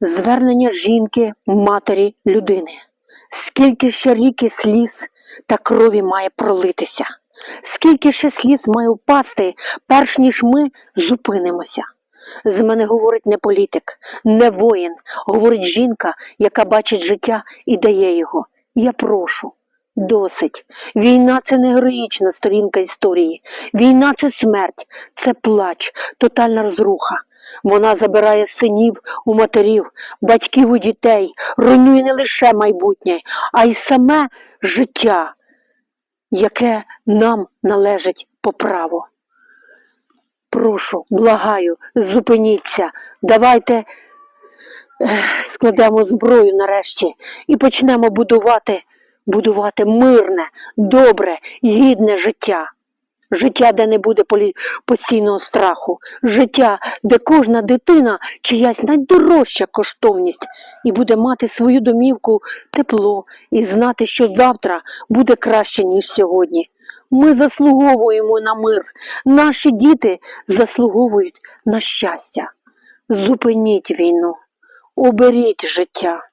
Звернення жінки, матері, людини. Скільки ще ріки сліз та крові має пролитися? Скільки ще сліз має впасти, перш ніж ми зупинимося? З мене говорить не політик, не воїн, говорить жінка, яка бачить життя і дає його. Я прошу. Досить. Війна це не героїчна сторінка історії. Війна це смерть, це плач, тотальна розруха. Вона забирає синів у матерів, батьків у дітей, руйнує не лише майбутнє, а й саме життя, яке нам належить по праву. Прошу, благаю, зупиніться, давайте складемо зброю нарешті і почнемо будувати, будувати мирне, добре, гідне життя. Життя, де не буде постійного страху, життя, де кожна дитина чиясь найдорожча коштовність і буде мати свою домівку, тепло і знати, що завтра буде краще, ніж сьогодні. Ми заслуговуємо на мир, наші діти заслуговують на щастя. Зупиніть війну, оберіть життя.